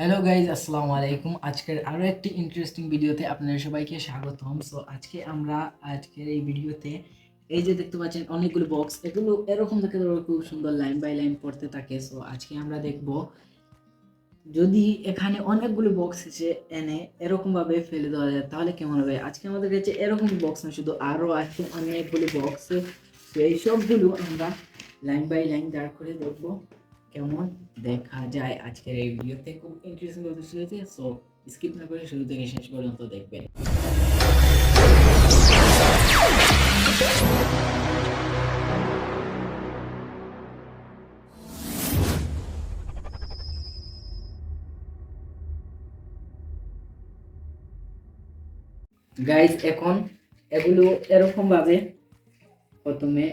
Hello guys আসসালামু আলাইকুম। আজকের আরও একটি ইন্টারেস্টিং ভিডিওতে আপনাদের সবাইকে স্বাগতম। সো আজকে আমরা, আজকের এই ভিডিওতে এই যে দেখতে পাচ্ছেন অনেকগুলো বক্স এগুলো এরকম দেখে ধরো খুব সুন্দর লাইন বাই লাইন পড়তে থাকে। সো আজকে আমরা দেখব, যদি এখানে অনেকগুলো বক্স এসে এনে এরকমভাবে ফেলে দেওয়া যায়, তাহলে কেমন হবে? আজকে আমাদের কাছে এরকম বক্স না শুধু আরও আছে অনেকগুলো বক্স তো এই সবগুলো আমরা লাইন বাই লাইন দাঁড় করে দেখব। কেমন দেখা যায় আজকের এই ভিডিওতে খুব ইন্টারেস্টিং হতে চলেছে সো স্কিপ না করে শুরু থেকে শেষ পর্যন্ত দেখবেন। গাইজ এখন এগুলো এরকম ভাবে প্রথমে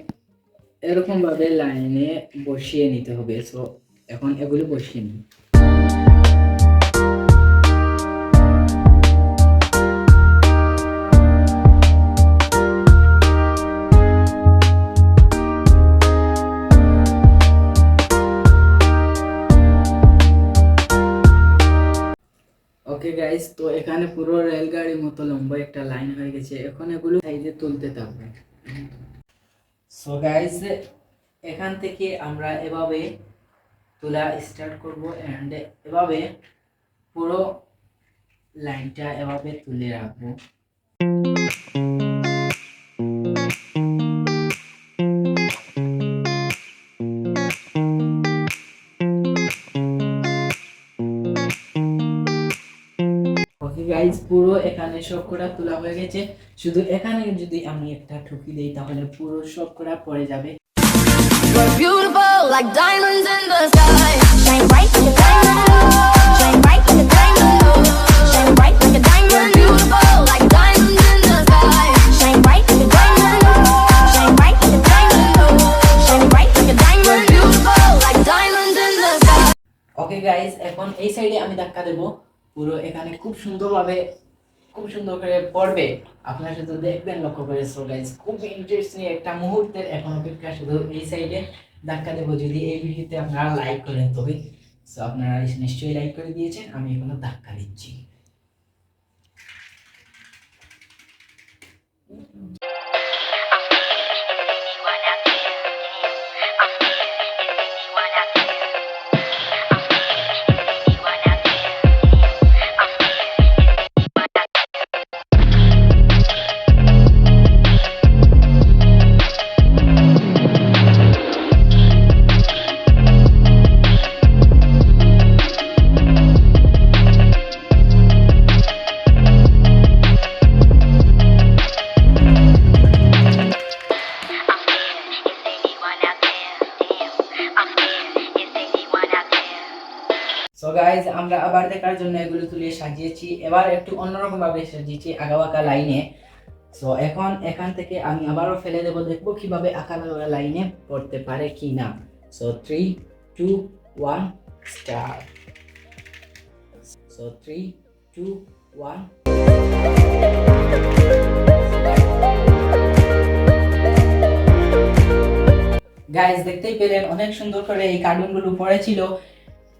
এরকম ভাবে লাইনে বসিয়ে নিতে হবে। সো এখন এগুলো বসিয়ে নিই। ওকে গাইস তো এখানে পুরো রেলগাড়ির মতো লম্বা একটা লাইন হয়ে গেছে। এখন এগুলো সাইডে তুলতে থাকবে। সো গাইজ এখান থেকে আমরা এভাবে তোলা স্টার্ট করব অ্যান্ড এভাবে পুরো লাইনটা এভাবে তুলে রাখব। গাইজ পুরো এখানে সবকটা তোলা হয়ে গেছে। শুধু এখানে যদি আমি একটা ঠুকি দেই তাহলে পুরো সবকটা পড়ে যাবে। ওকে গাইজ এখন এই সাইডে আমি ধাক্কা দেবো। পুরো এখানে খুব সুন্দরভাবে, খুব সুন্দর করে পড়বে। আপনারা শুধু দেখবেন লক্ষ্য করে সো গাইজ খুব ইন্টারেস্টিং একটা মুহূর্তের এখন অপেক্ষা শুধু এই সাইডে ধাক্কা দেবো যদি এই ভিডিওতে আপনারা লাইক করেন তবে। সো আপনারা নিশ্চয়ই লাইক করে দিয়েছেন, আমি এখনও ধাক্কা দিচ্ছি। সো গাইজ আমরা আবার দেখার জন্য এগুলো তুলে সাজিয়েছি। এবার একটু অন্যরকম ভাবে সাজিয়েছি আঁকা লাইনে। সো এখন এখান থেকে আমি আবারও ফেলে দেবো, দেখব কীভাবে আঁকা বাঁকা লাইনে পড়তে পারে কি না so three two one star so three two one guys দেখতেই পেলেন, অনেক সুন্দর করে এই কার্টুনগুলো পড়েছিল।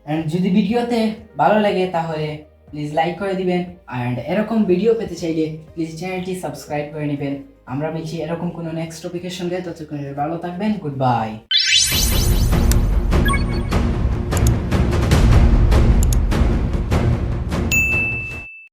অ্যান্ড যদি ভিডিওতে ভালো লাগে, তাহলে প্লিজ লাইক করে দিবেন। অ্যান্ড এরকম ভিডিও পেতে চাইলে প্লিজ চ্যানেলটি সাবস্ক্রাইব করে নেবেন। আমরা বলছি এরকম কোনো নেক্সট টপিকের সঙ্গে। ততক্ষণ ভালো থাকবেন। Good bye